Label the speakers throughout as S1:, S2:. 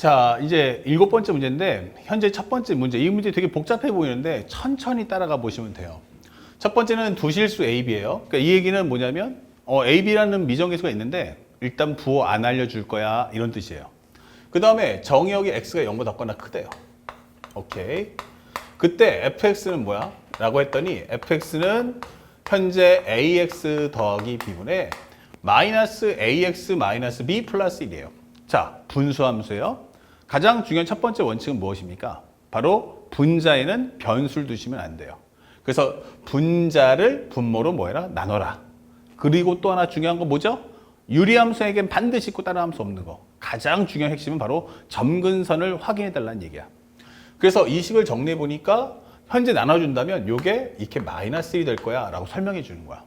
S1: 자, 이제 일곱 번째 문제인데 현재 첫 번째 문제. 이 문제 되게 복잡해 보이는데 천천히 따라가 보시면 돼요. 첫 번째는 두 실수 AB예요. 그러니까 이 얘기는 뭐냐면 어, AB라는 미정계수가 있는데 일단 부호 안 알려줄 거야 이런 뜻이에요. 그 다음에 정의역이 x가 0보다 작거나 크대요. 오케이. 그때 fx는 뭐야? 라고 했더니 fx는 현재 ax 더하기 b분의 마이너스 ax 마이너스 b 플러스 1이에요. 자, 분수함수예요. 가장 중요한 첫 번째 원칙은 무엇입니까? 바로 분자에는 변수를 두시면 안 돼요. 그래서 분자를 분모로 뭐해라? 나눠라. 그리고 또 하나 중요한 건 뭐죠? 유리함수에겐 반드시 있고 다른 함수 없는 거. 가장 중요한 핵심은 바로 점근선을 확인해 달라는 얘기야. 그래서 이 식을 정리해 보니까 현재 나눠준다면 이게 이렇게 마이너스 1이 될 거야 라고 설명해 주는 거야.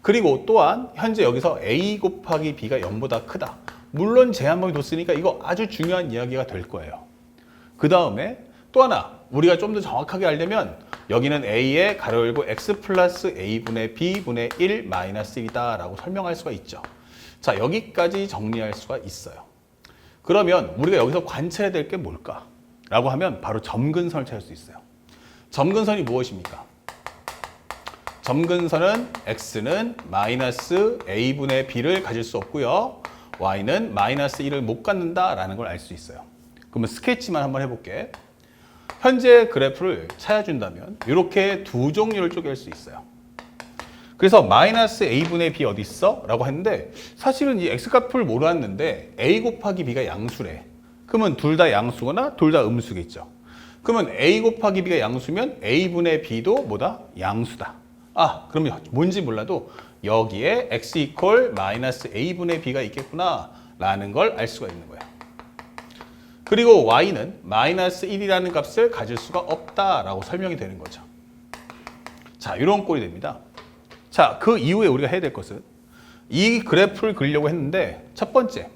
S1: 그리고 또한 현재 여기서 a 곱하기 b가 0보다 크다. 물론 제한범위 뒀으니까 이거 아주 중요한 이야기가 될 거예요. 그 다음에 또 하나 우리가 좀 더 정확하게 알려면 여기는 a의 가로 열고 x 플러스 a분의 b분의 1 마이너스 1이다 라고 설명할 수가 있죠. 자 여기까지 정리할 수가 있어요. 그러면 우리가 여기서 관찰해야 될 게 뭘까? 라고 하면 바로 점근선을 찾을 수 있어요. 점근선이 무엇입니까? 점근선은 x는 마이너스 a분의 b를 가질 수 없고요. Y는 마이너스 1을 못 갖는다라는 걸 알 수 있어요. 그러면 스케치만 한번 해볼게. 현재 그래프를 찾아준다면 이렇게 두 종류를 쪼갤 수 있어요. 그래서 마이너스 a분의 b 어디 있어? 라고 했는데 사실은 이 x값을 몰랐는데 a 곱하기 b가 양수래. 그러면 둘 다 양수거나 둘 다 음수겠죠. 그러면 a 곱하기 b가 양수면 a분의 b도 뭐다? 양수다. 아, 그러면 뭔지 몰라도 여기에 x 이퀄 마이너스 a분의 b가 있겠구나 라는 걸 알 수가 있는 거야. 그리고 y는 마이너스 1이라는 값을 가질 수가 없다라고 설명이 되는 거죠. 자, 이런 꼴이 됩니다. 자, 그 이후에 우리가 해야 될 것은 이 그래프를 그리려고 했는데 첫 번째,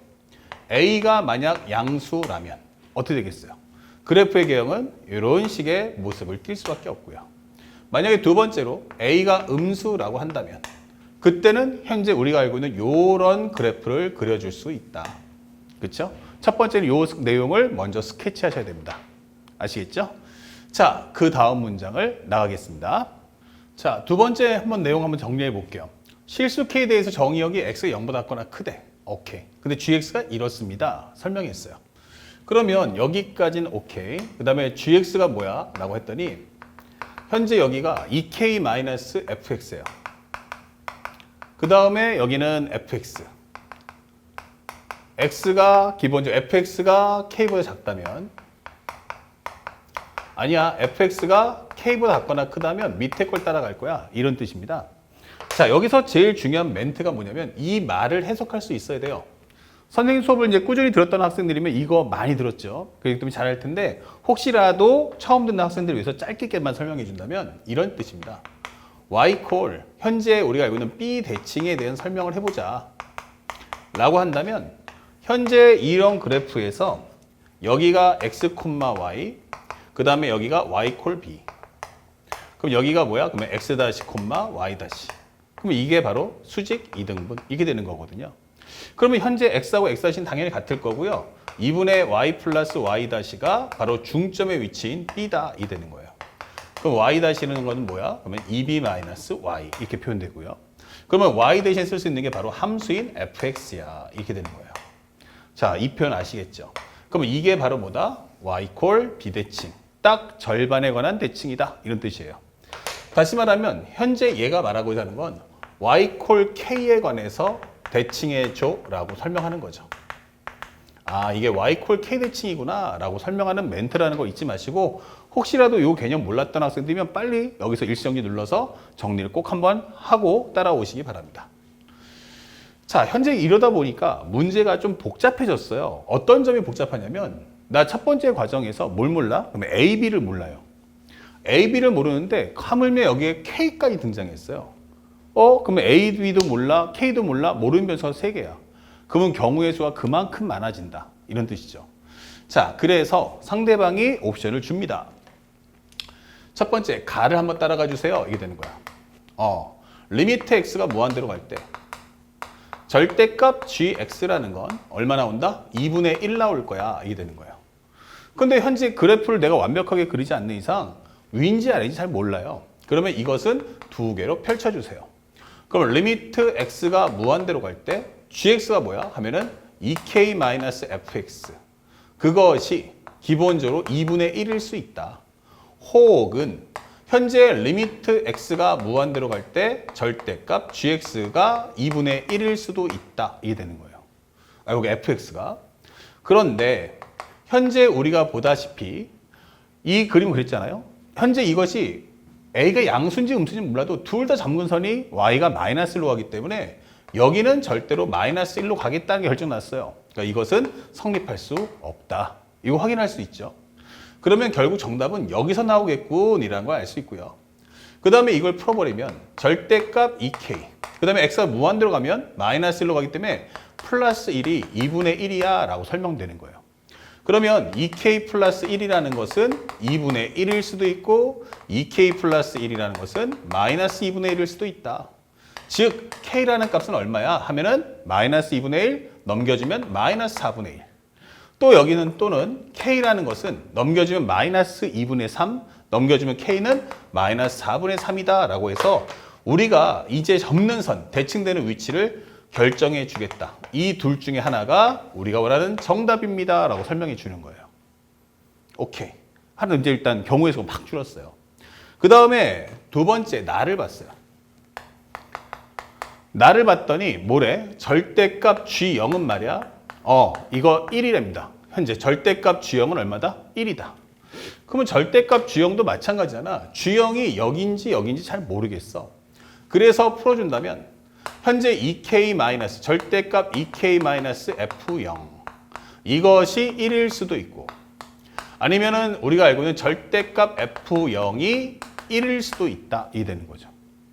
S1: a가 만약 양수라면 어떻게 되겠어요? 그래프의 개형은 이런 식의 모습을 띌 수밖에 없고요. 만약에 두 번째로 a가 음수라고 한다면 그때는 현재 우리가 알고 있는 이런 그래프를 그려줄 수 있다. 그렇죠? 첫 번째는 이 내용을 먼저 스케치하셔야 됩니다. 아시겠죠? 자, 그 다음 문장을 나가겠습니다. 자, 두 번째 한번 내용 한번 정리해 볼게요. 실수 k에 대해서 정의역이 x가 0보다 작거나 크대. 오케이. 근데 gx가 이렇습니다. 설명했어요. 그러면 여기까지는 오케이. 그 다음에 gx가 뭐야? 라고 했더니 현재 여기가 2k-fx예요. 그 다음에 여기는 fx. x가 기본적으로 fx가 k보다 작다면 아니야 fx가 k보다 작거나 크다면 밑에 걸 따라갈 거야 이런 뜻입니다. 자 여기서 제일 중요한 멘트가 뭐냐면 이 말을 해석할 수 있어야 돼요. 선생님 수업을 이제 꾸준히 들었던 학생들이면 이거 많이 들었죠. 그렇기 때문에 잘할 텐데 혹시라도 처음 듣는 학생들을 위해서 짧게만 설명해 준다면 이런 뜻입니다. Y 콜 현재 우리가 알고 있는 b 대칭에 대한 설명을 해보자. 라고 한다면 현재 이런 그래프에서 여기가 x, y 그 다음에 여기가 y 콜 b 그럼 여기가 뭐야? 그러면 x 다시 y 다시 그러면 이게 바로 수직 이등분 이게 되는 거거든요. 그러면 현재 x하고 x 다시는 당연히 같을 거고요. 2분의 y 플러스 y 다시가 바로 중점의 위치인 b다 이 되는 거예요. 그럼 y 다시는 건 뭐야? 그러면 2b 마이너스 y 이렇게 표현되고요. 그러면 y 대신 쓸 수 있는 게 바로 함수인 fx야 이렇게 되는 거예요. 자, 이 표현 아시겠죠? 그러면 이게 바로 뭐다? y 콜 비대칭. 딱 절반에 관한 대칭이다. 이런 뜻이에요. 다시 말하면 현재 얘가 말하고 있는 건 y 콜 k에 관해서 대칭해 줘라고 설명하는 거죠. 아, 이게 y 콜 k 대칭이구나 라고 설명하는 멘트라는 거 잊지 마시고 혹시라도 이 개념 몰랐던 학생들이면 빨리 여기서 일정지 눌러서 정리를 꼭 한번 하고 따라오시기 바랍니다. 자, 현재 이러다 보니까 문제가 좀 복잡해졌어요. 어떤 점이 복잡하냐면 나 첫 번째 과정에서 뭘 몰라? 그러면 A, B를 몰라요. A, B를 모르는데 하물며 여기에 K까지 등장했어요. 어? 그러면 A, B도 몰라, K도 몰라, 모르는 변수가 세 개야. 그러면 경우의 수가 그만큼 많아진다. 이런 뜻이죠. 자, 그래서 상대방이 옵션을 줍니다. 첫 번째, 가를 한번 따라가 주세요. 이게 되는 거야. 어, 리미트 x가 무한대로 갈 때 절대값 gx라는 건 얼마 나온다? 2분의 1 나올 거야. 이게 되는 거예요. 근데 현재 그래프를 내가 완벽하게 그리지 않는 이상 위인지 아래인지 잘 몰라요. 그러면 이것은 두 개로 펼쳐주세요. 그럼 리미트 x가 무한대로 갈 때 gx가 뭐야? 하면은 2k-fx. 그것이 기본적으로 2분의 1일 수 있다. 혹은 현재 리미트 x가 무한대로 갈 때 절대값 gx가 2분의 1일 수도 있다. 이게 되는 거예요. 아, 여기 fx가. 그런데 현재 우리가 보다시피 이 그림을 그렸잖아요. 현재 이것이 a가 양수인지 음수인지 몰라도 둘다 점근선이 y가 마이너스 1로 가기 때문에 여기는 절대로 마이너스 1로 가겠다는 게 결정 났어요. 그러니까 이것은 성립할 수 없다. 이거 확인할 수 있죠. 그러면 결국 정답은 여기서 나오겠군이라는 걸 알 수 있고요. 그 다음에 이걸 풀어버리면 절대값 2k. 그 다음에 x가 무한대로 가면 마이너스 1로 가기 때문에 플러스 1이 2분의 1이야 라고 설명되는 거예요. 그러면 2k 플러스 1이라는 것은 2분의 1일 수도 있고 2k 플러스 1이라는 것은 마이너스 2분의 1일 수도 있다. 즉 k라는 값은 얼마야? 하면은 마이너스 2분의 1 넘겨주면 마이너스 4분의 1. 또 여기는 또는 k라는 것은 넘겨주면 마이너스 2분의 3, 넘겨주면 k는 마이너스 4분의 3이다 라고 해서 우리가 이제 접는 선, 대칭되는 위치를 결정해 주겠다. 이 둘 중에 하나가 우리가 원하는 정답입니다 라고 설명해 주는 거예요. 오케이. 하나 이제 일단 경우의 수가 팍 줄었어요. 그 다음에 두 번째 나를 봤어요. 나를 봤더니 뭐래? 절대값 G0은 말이야. 어, 이거 1이랍니다. 현재 절대값 G0은 얼마다? 1이다. 그러면 절대값 G0도 마찬가지잖아. G0이 여기인지 여기인지 잘 모르겠어. 그래서 풀어준다면 현재 2K 마이너스 절대값 2K 마이너스 F0 이것이 1일 수도 있고 아니면은 우리가 알고 있는 절대값 F0이 1일 수도 있다. 이 되는 거죠.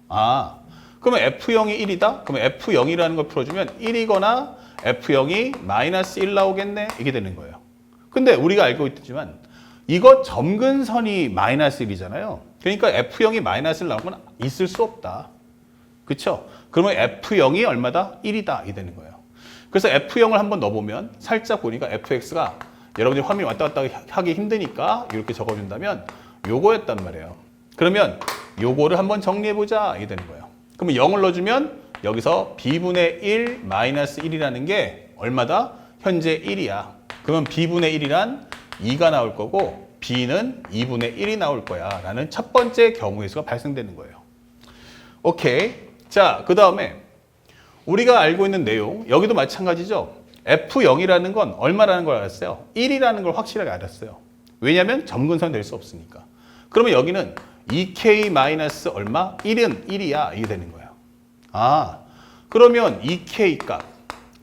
S1: 아, 그러면 F0이 1이다? 그러면 F0이라는 걸 풀어주면 1이거나 F0이 마이너스 1 나오겠네? 이게 되는 거예요. 근데 우리가 알고 있지만 이거 점근선이 마이너스 1이잖아요. 그러니까 F0이 마이너스 1 나오면 있을 수 없다. 그쵸? 그러면 F0이 얼마다? 1이다. 이게 되는 거예요. 그래서 F0을 한번 넣어보면 살짝 보니까 FX가 여러분들이 화면이 왔다 갔다 하기 힘드니까 이렇게 적어준다면 요거였단 말이에요. 그러면 요거를 한번 정리해보자. 이게 되는 거예요. 그러면 0을 넣어주면 여기서 b분의 1 마이너스 1이라는 게 얼마다? 현재 1이야. 그러면 b분의 1이란 2가 나올 거고 b는 2분의 1이 나올 거야. 라는 첫 번째 경우의 수가 발생되는 거예요. 오케이. 자, 그 다음에 우리가 알고 있는 내용, 여기도 마찬가지죠. F0이라는 건 얼마라는 걸 알았어요? 1이라는 걸 확실하게 알았어요. 왜냐하면 점근선 될 수 없으니까. 그러면 여기는 2K 마이너스 얼마? 1은 1이야. 이게 되는 거예요. 아, 그러면 2K 값.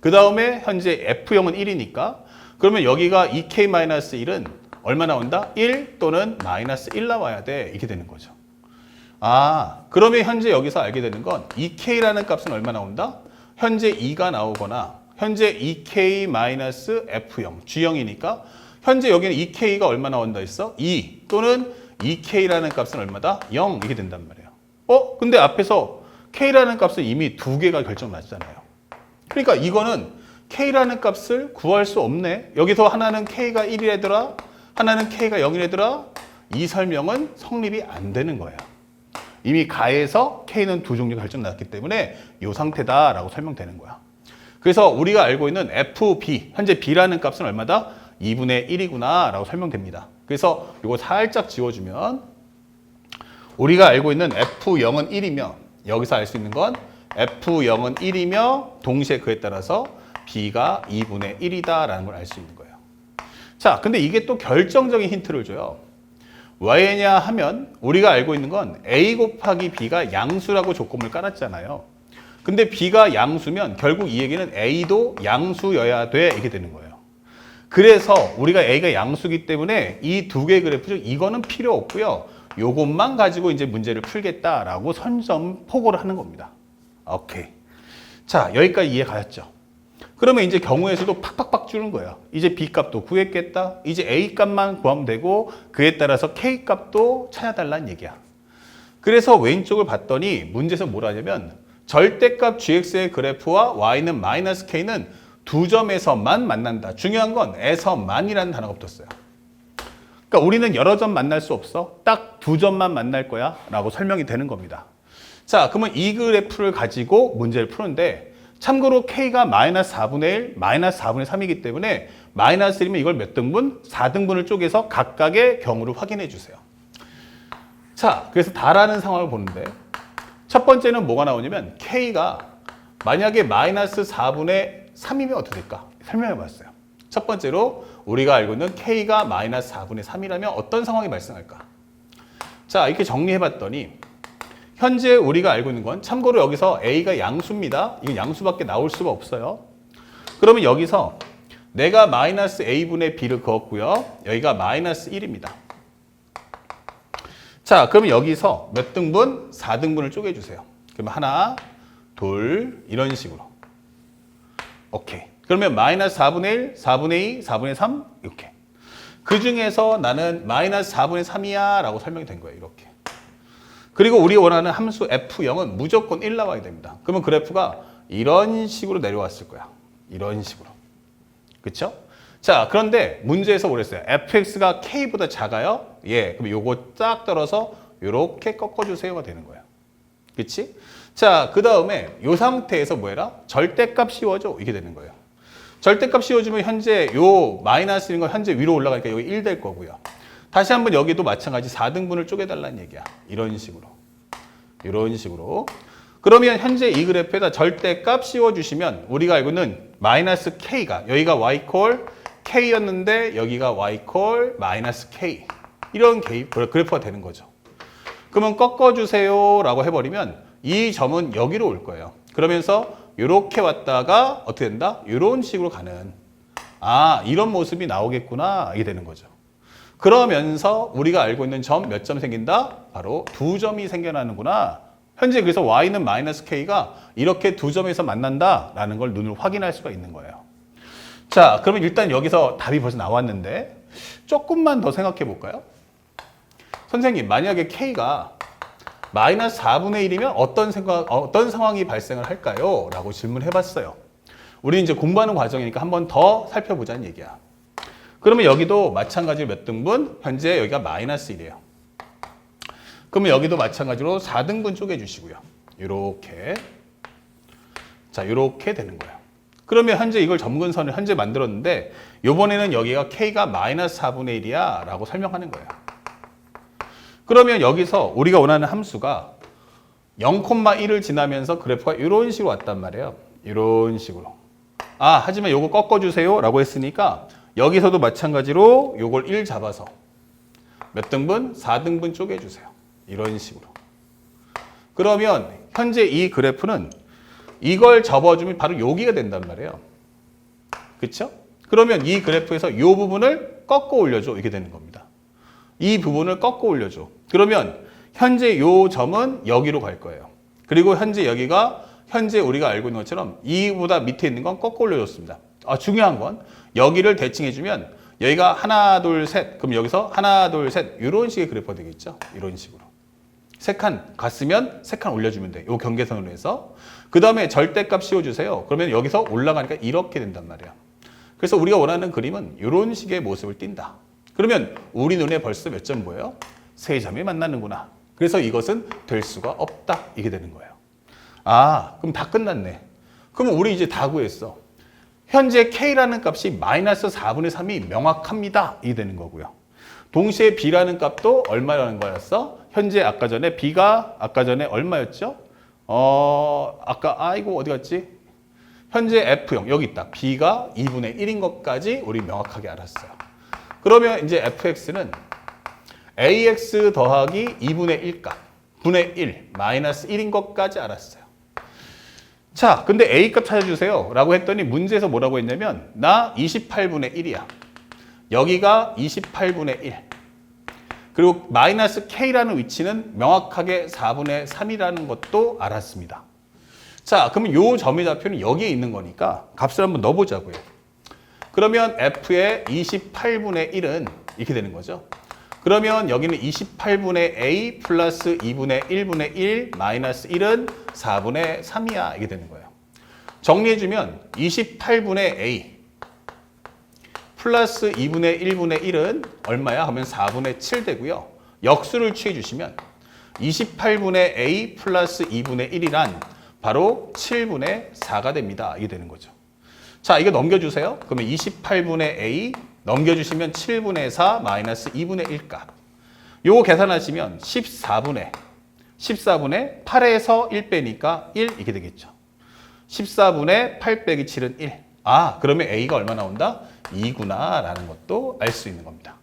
S1: 그 다음에 현재 F0은 1이니까. 그러면 여기가 2K 마이너스 1은 얼마 나온다? 1 또는 마이너스 1 나와야 돼. 이렇게 되는 거죠. 아, 그러면 현재 여기서 알게 되는 건 2K라는 값은 얼마 나온다? 현재 2가 나오거나 현재 2K 마이너스 F0, G0이니까 현재 여기는 2K가 얼마 나온다 했어? 2 또는 2K라는 값은 얼마다? 0 이게 된단 말이에요. 어? 근데 앞에서 K라는 값은 이미 두 개가 결정났잖아요. 그러니까 이거는 K라는 값을 구할 수 없네. 여기서 하나는 K가 1이래더라. 하나는 K가 0이래더라. 이 설명은 성립이 안 되는 거예요. 이미 가에서 K는 두 종류 결정났기 때문에 이 상태다라고 설명되는 거야. 그래서 우리가 알고 있는 FB, 현재 B라는 값은 얼마다? 2분의 1이구나 라고 설명됩니다. 그래서 이거 살짝 지워주면 우리가 알고 있는 F0은 1이며 여기서 알 수 있는 건 F0은 1이며 동시에 그에 따라서 B가 2분의 1이다라는 걸 알 수 있는 거예요. 자, 근데 이게 또 결정적인 힌트를 줘요. 왜냐 하면 우리가 알고 있는 건 A 곱하기 B가 양수라고 조건을 깔았잖아요. 근데 B가 양수면 결국 이 얘기는 A도 양수여야 돼 이게 되는 거예요. 그래서 우리가 A가 양수기 때문에 이 두 개의 그래프 중 이거는 필요 없고요. 요것만 가지고 이제 문제를 풀겠다라고 선점 포고를 하는 겁니다. 오케이. 자, 여기까지 이해 가셨죠? 그러면 이제 경우의 수도 팍팍팍 주는 거예요. 이제 B 값도 구했겠다. 이제 A 값만 구하면 되고 그에 따라서 K 값도 찾아달라는 얘기야. 그래서 왼쪽을 봤더니 문제에서 뭐라 하냐면 절대값 gx의 그래프와 y는 마이너스 k는 두 점에서만 만난다. 중요한 건 에서만이라는 단어가 붙었어요. 그러니까 우리는 여러 점 만날 수 없어. 딱 두 점만 만날 거야. 라고 설명이 되는 겁니다. 자, 그러면 이 그래프를 가지고 문제를 푸는데 참고로 K가 마이너스 4분의 1, 마이너스 4분의 3이기 때문에 마이너스 1이면 이걸 몇 등분? 4등분을 쪼개서 각각의 경우를 확인해 주세요. 자, 그래서 다라는 상황을 보는데 첫 번째는 뭐가 나오냐면 K가 만약에 마이너스 4분의 3이면 어떻게 될까? 설명해 봤어요. 첫 번째로 우리가 알고 있는 K가 마이너스 4분의 3이라면 어떤 상황이 발생할까? 자, 이렇게 정리해 봤더니 현재 우리가 알고 있는 건 참고로 여기서 A가 양수입니다. 이건 양수밖에 나올 수가 없어요. 그러면 여기서 내가 마이너스 A분의 B를 그었고요. 여기가 마이너스 1입니다. 자, 그러면 여기서 몇 등분? 4등분을 쪼개주세요. 그러면 하나, 둘, 이런 식으로. 오케이. 그러면 마이너스 4분의 1, 4분의 2, 4분의 3, 이렇게. 그 중에서 나는 마이너스 4분의 3이야 라고 설명이 된 거예요. 이렇게. 그리고 우리 원하는 함수 F0은 무조건 1 나와야 됩니다. 그러면 그래프가 이런 식으로 내려왔을 거야. 이런 식으로. 그쵸? 자, 그런데 문제에서 뭐랬어요? fx가 k보다 작아요? 예. 그럼 요거 쫙 떨어서 요렇게 꺾어주세요가 되는 거예요. 그치? 자, 그 다음에 요 상태에서 뭐해라? 절대값 씌워줘. 이게 되는 거예요. 절대값 씌워주면 현재 요 마이너스인 건 현재 위로 올라가니까 여기 1 될 거고요. 다시 한번 여기도 마찬가지 4등분을 쪼개달라는 얘기야. 이런 식으로. 이런 식으로. 그러면 현재 이 그래프에다 절대값 씌워주시면 우리가 알고 있는 마이너스 k가 여기가 y 콜 k였는데 여기가 y 콜 마이너스 k 이런 게- 그래프가 되는 거죠. 그러면 꺾어주세요 라고 해버리면 이 점은 여기로 올 거예요. 그러면서 이렇게 왔다가 어떻게 된다? 이런 식으로 가는 아 이런 모습이 나오겠구나 이게 되는 거죠. 그러면서 우리가 알고 있는 점 몇 점 생긴다? 바로 두 점이 생겨나는구나. 현재 그래서 y는 마이너스 k가 이렇게 두 점에서 만난다라는 걸 눈으로 확인할 수가 있는 거예요. 자, 그러면 일단 여기서 답이 벌써 나왔는데 조금만 더 생각해 볼까요? 선생님, 만약에 k가 마이너스 4분의 1이면 어떤 생각, 어떤 상황이 발생을 할까요? 라고 질문해 봤어요. 우리 이제 공부하는 과정이니까 한 번 더 살펴보자는 얘기야. 그러면 여기도 마찬가지로 몇 등분? 현재 여기가 마이너스 1이에요. 그러면 여기도 마찬가지로 4등분 쪼개 주시고요. 이렇게. 자, 이렇게 되는 거예요. 그러면 현재 이걸 점근선을 현재 만들었는데 이번에는 여기가 k가 마이너스 4분의 1이야 라고 설명하는 거예요. 그러면 여기서 우리가 원하는 함수가 0,1을 지나면서 그래프가 이런 식으로 왔단 말이에요. 이런 식으로. 아, 하지만 요거 꺾어주세요 라고 했으니까 여기서도 마찬가지로 요걸 1 잡아서 몇 등분? 4등분 쪼개주세요. 이런 식으로. 그러면 현재 이 그래프는 이걸 접어주면 바로 여기가 된단 말이에요. 그쵸? 그러면 이 그래프에서 이 부분을 꺾어 올려줘. 이게 되는 겁니다. 이 부분을 꺾어 올려줘. 그러면 현재 이 점은 여기로 갈 거예요. 그리고 현재 여기가 현재 우리가 알고 있는 것처럼 이보다 밑에 있는 건 꺾어 올려줬습니다. 아, 중요한 건 여기를 대칭해주면 여기가 하나, 둘, 셋. 그럼 여기서 하나, 둘, 셋. 이런 식의 그래프가 되겠죠. 이런 식으로. 세 칸 갔으면 세 칸 올려주면 돼. 요 경계선으로 해서. 그 다음에 절대값 씌워주세요. 그러면 여기서 올라가니까 이렇게 된단 말이야. 그래서 우리가 원하는 그림은 이런 식의 모습을 띈다. 그러면 우리 눈에 벌써 몇 점 보여요? 세 점이 만나는구나. 그래서 이것은 될 수가 없다. 이게 되는 거예요. 아, 그럼 다 끝났네. 그러면 우리 이제 다 구했어. 현재 K라는 값이 마이너스 4분의 3이 명확합니다. 이게 되는 거고요. 동시에 B라는 값도 얼마라는 거였어? 현재 아까 전에 B가 아까 전에 얼마였죠? 어, 아까 아이고 어디 갔지? 현재 F0 여기 있다. B가 2분의 1인 것까지 우리 명확하게 알았어요. 그러면 이제 fx는 ax 더하기 2분의 1값 분의 1 마이너스 1인 것까지 알았어요. 자, 근데 a 값 찾아주세요. 라고 했더니 문제에서 뭐라고 했냐면 나 28분의 1이야. 여기가 28분의 1. 그리고 마이너스 k라는 위치는 명확하게 4분의 3이라는 것도 알았습니다. 자, 그러면 요 점의 좌표는 여기에 있는 거니까 값을 한번 넣어보자고요. 그러면 f의 28분의 1은 이렇게 되는 거죠. 그러면 여기는 28분의 a 플러스 2분의 1분의 1 마이너스 1은 4분의 3이야. 이게 되는 거예요. 정리해주면 28분의 a 플러스 2분의 1분의 1은 얼마야? 하면 4분의 7 되고요. 역수를 취해 주시면 28분의 a 플러스 2분의 1이란 바로 7분의 4가 됩니다. 이게 되는 거죠. 자, 이거 넘겨주세요. 그러면 28분의 a 넘겨주시면 7분의 4 마이너스 2분의 1 값. 요거 계산하시면 14분의 14분의 8에서 1 빼니까 1 이게 되겠죠. 14분의 8 빼기 7은 1. 아, 그러면 a가 얼마 나온다? 2구나 라는 것도 알 수 있는 겁니다.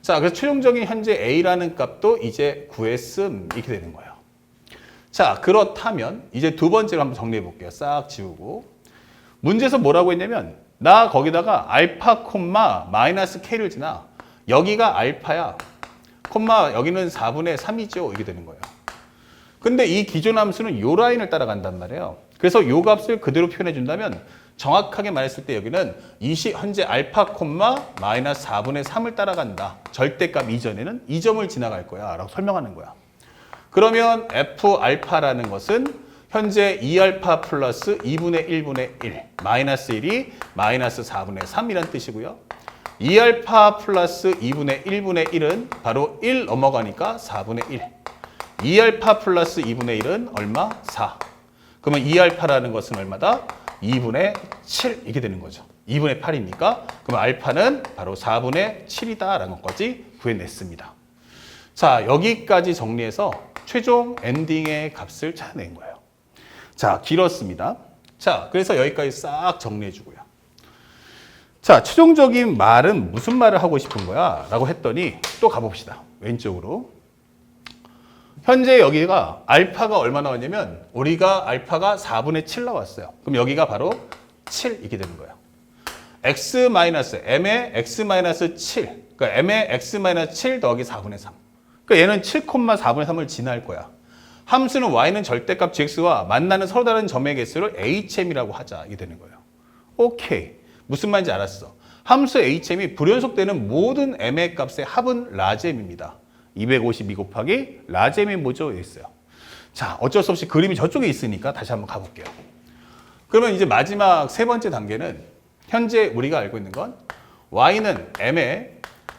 S1: 자, 그래서 최종적인 현재 a라는 값도 이제 구했음 이렇게 되는 거예요. 자, 그렇다면 이제 두 번째로 한번 정리해 볼게요. 싹 지우고. 문제에서 뭐라고 했냐면 나 거기다가 알파 콤마 마이너스 k를 지나 여기가 알파야. 콤마 여기는 4분의 3이죠. 이게 되는 거예요. 근데 이 기존 함수는 요 라인을 따라간단 말이에요. 그래서 요 값을 그대로 표현해 준다면 정확하게 말했을 때 여기는 이시 현재 알파 콤마 마이너스 4분의 3을 따라간다. 절대값 이전에는 이 점을 지나갈 거야. 라고 설명하는 거야. 그러면 f 알파라는 것은 현재 2알파 플러스 2분의 1분의 1 마이너스 1이 마이너스 4분의 3이란 뜻이고요. 2알파 플러스 2분의 1분의 1은 바로 1 넘어가니까 4분의 1. 2알파 플러스 2분의 1은 얼마? 4. 그러면 2알파라는 것은 얼마다? 2분의 7 이게 되는 거죠. 2분의 8이니까 그럼 알파는 바로 4분의 7이다라는 것까지 구해냈습니다. 자 여기까지 정리해서 최종 엔딩의 값을 찾아낸 거예요. 자 길었습니다. 자 그래서 여기까지 싹 정리해주고요. 자 최종적인 말은 무슨 말을 하고 싶은 거야? 라고 했더니 또 가봅시다. 왼쪽으로. 현재 여기가 알파가 얼마 나왔냐면 우리가 알파가 4분의 7 나왔어요. 그럼 여기가 바로 7 이렇게 되는 거예요. x 마이너스 m의 x 마이너스 7. 그러니까 m의 x 마이너스 7 더하기 4분의 3. 그러니까 얘는 7,4분의 3을 지날 거야. 함수는 y는 절대값 gx와 만나는 서로 다른 점의 개수를 hm이라고 하자. 이게 되는 거예요. 오케이. 무슨 말인지 알았어. 함수 hm이 불연속되는 모든 m의 값의 합은 라지m입니다. 252 곱하기 라지m이 뭐죠? 있어요. 자, 어쩔 수 없이 그림이 저쪽에 있으니까 다시 한번 가볼게요. 그러면 이제 마지막 세 번째 단계는 현재 우리가 알고 있는 건 y는 m의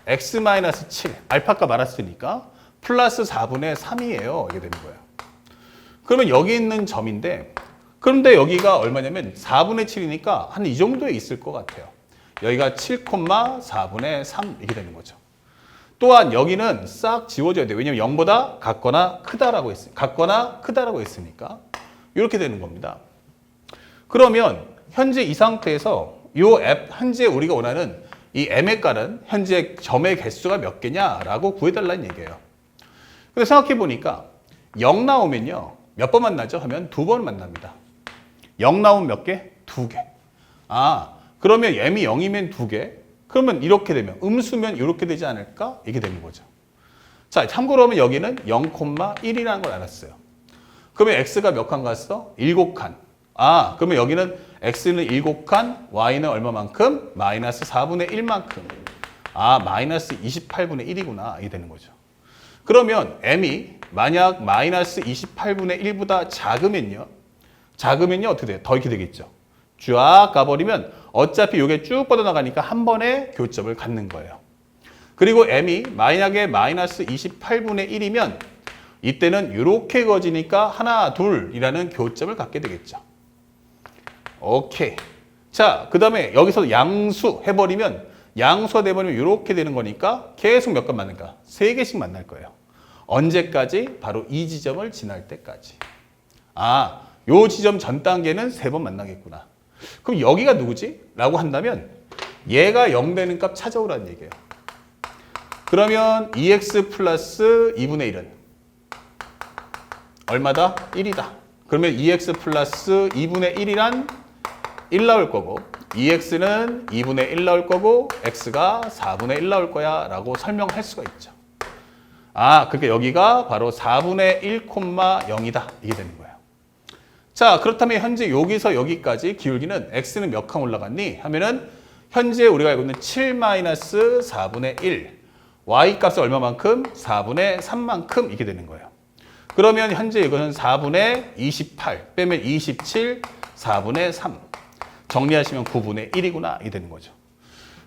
S1: x-7 알파값 알았으니까 플러스 4분의 3이에요. 이게 되는 거예요. 그러면 여기 있는 점인데 그런데 여기가 얼마냐면 4분의 7이니까 한 이 정도에 있을 것 같아요. 여기가 7,4분의 3 이렇게 되는 거죠. 또한 여기는 싹 지워져야 돼요. 왜냐면 0보다 같거나 크다라고 했으니 같거나 크다라고 했으니까 이렇게 되는 겁니다. 그러면 현재 이 상태에서 요앱 현재 우리가 원하는 이 m의 값은 현재 점의 개수가 몇 개냐라고 구해달라는 얘기예요. 근데 생각해 보니까 0 나오면요 몇 번 만나죠? 하면 두 번 만납니다. 0 나오면 몇 개? 두 개. 아 그러면 m이 0이면 두 개. 그러면 이렇게 되면 음수면 이렇게 되지 않을까? 이게 되는 거죠. 자 참고로 하면 여기는 0,1이라는 걸 알았어요. 그러면 x가 몇 칸 갔어? 7칸. 아, 그러면 여기는 x는 7칸, y는 얼마만큼? 마이너스 4분의 1만큼. 아, 마이너스 28분의 1이구나. 이게 되는 거죠. 그러면 m이 만약 마이너스 28분의 1보다 작으면요. 작으면요. 어떻게 돼요? 더 이렇게 되겠죠. 쫙 가버리면 어차피 이게 쭉 뻗어나가니까 한 번에 교점을 갖는 거예요. 그리고 m이 만약에 마이너스 28분의 1이면 이때는 이렇게 거지니까 하나, 둘이라는 교점을 갖게 되겠죠. 오케이. 자, 그 다음에 여기서 양수 해버리면 양수가 돼버리면 이렇게 되는 거니까 계속 몇번 만날까? 세 개씩 만날 거예요. 언제까지? 바로 이 지점을 지날 때까지. 아, 요 지점 전 단계는 세 번 만나겠구나. 그럼 여기가 누구지? 라고 한다면 얘가 0 되는 값 찾아오라는 얘기예요. 그러면 2x 플러스 2분의 1은 얼마다? 1이다. 그러면 2x 플러스 2분의 1이란 1 나올 거고 2x는 2분의 1 나올 거고 x가 4분의 1 나올 거야 라고 설명할 수가 있죠. 아, 그러니까 여기가 바로 4분의 1,0이다. 이게 되는 거예요. 자, 그렇다면 현재 여기서 여기까지 기울기는 x는 몇 칸 올라갔니? 하면은 현재 우리가 알고 있는 7-4분의 1 y 값이 얼마만큼? 4분의 3만큼 이게 되는 거예요. 그러면 현재 이거는 4분의 28 빼면 27 4분의 3 정리하시면 9분의 1이구나 이 되는 거죠.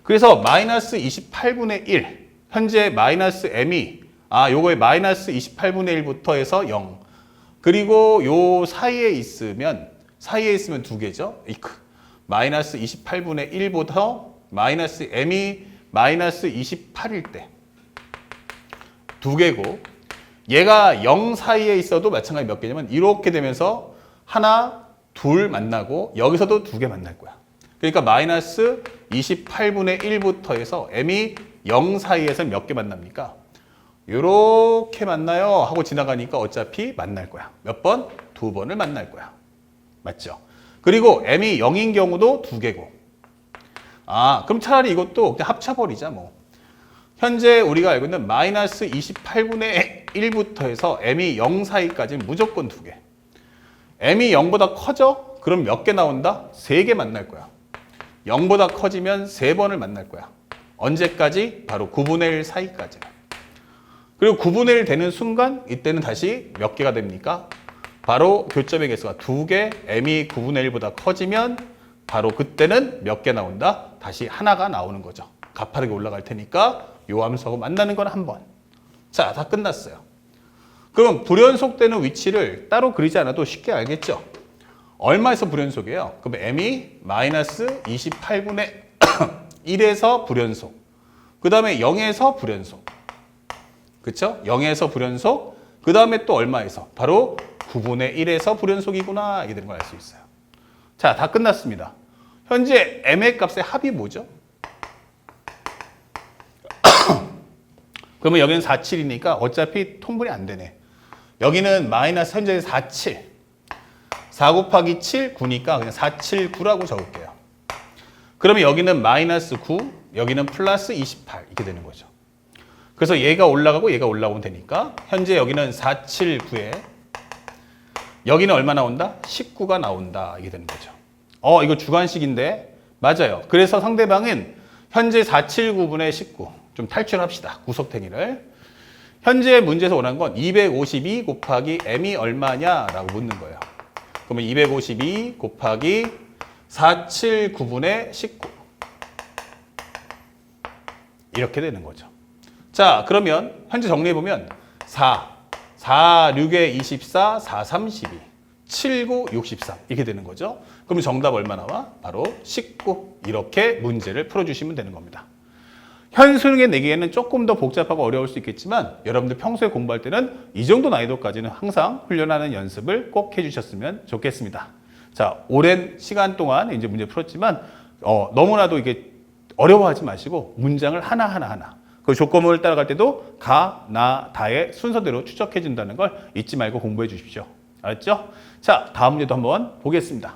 S1: 그래서 마이너스 28분의 1 현재 마이너스 m이 아 요거에 마이너스 28분의 1부터 해서 0 그리고 요 사이에 있으면 사이에 있으면 두 개죠? 이크. 마이너스 28분의 1부터 마이너스 m이 마이너스 28일 때. 두 개고. 얘가 0 사이에 있어도 마찬가지 몇 개냐면 이렇게 되면서 하나, 둘 만나고 여기서도 두 개 만날 거야. 그러니까 마이너스 28분의 1부터 해서 m이 0 사이에서 몇 개 만납니까? 요렇게 만나요 하고 지나가니까 어차피 만날 거야. 몇 번? 두 번을 만날 거야. 맞죠? 그리고 m이 0인 경우도 두 개고. 아, 그럼 차라리 이것도 그냥 합쳐버리자 뭐. 현재 우리가 알고 있는 마이너스 28분의 1부터 해서 m이 0 사이까지는 무조건 두 개. m이 0보다 커져? 그럼 몇 개 나온다? 세 개 만날 거야. 0보다 커지면 세 번을 만날 거야. 언제까지? 바로 9분의 1 사이까지. 그리고 9분의 1 되는 순간 이때는 다시 몇 개가 됩니까? 바로 교점의 개수가 두 개, m이 9분의 1보다 커지면 바로 그때는 몇 개 나온다? 다시 하나가 나오는 거죠. 가파르게 올라갈 테니까 요 함수하고 만나는 건 한 번. 자, 다 끝났어요. 그럼 불연속되는 위치를 따로 그리지 않아도 쉽게 알겠죠? 얼마에서 불연속이에요? 그럼 m이 마이너스 28분의 1에서 불연속. 그 다음에 0에서 불연속. 그쵸? 0에서 불연속. 그 다음에 또 얼마에서? 바로 9분의 1에서 불연속이구나. 이게 되는 걸 알 수 있어요. 자, 다 끝났습니다. 현재 m의 값의 합이 뭐죠? 그러면 여기는 47이니까 어차피 통분이 안 되네. 여기는 마이너스 현재 47. 4 곱하기 7, 9니까 그냥 479라고 적을게요. 그러면 여기는 마이너스 9, 여기는 플러스 28 이렇게 되는 거죠. 그래서 얘가 올라가고 얘가 올라오면 되니까 현재 여기는 479에 여기는 얼마 나온다? 19가 나온다 이게 되는 거죠. 어 이거 주관식인데 맞아요. 그래서 상대방은 현재 479분의 19 좀 탈출합시다. 구석탱이를. 현재 문제에서 원하는 건252 곱하기 m이 얼마냐라고 묻는 거예요. 그러면 252 곱하기 479분의 19 이렇게 되는 거죠. 자, 그러면 현재 정리해 보면 4, 4, 6에 24, 4, 32, 7, 9, 63 이렇게 되는 거죠. 그러면 정답 얼마 나와? 바로 19 이렇게 문제를 풀어주시면 되는 겁니다. 현수능에 내기에는 조금 더 복잡하고 어려울 수 있겠지만 여러분들 평소에 공부할 때는 이 정도 난이도까지는 항상 훈련하는 연습을 꼭 해주셨으면 좋겠습니다. 자, 오랜 시간 동안 이제 문제 풀었지만 어, 너무나도 이게 어려워하지 마시고 문장을 하나하나 하나 그 조건을 따라갈 때도 가, 나, 다의 순서대로 추적해 준다는 걸 잊지 말고 공부해 주십시오. 알았죠? 자, 다음 문제도 한번 보겠습니다.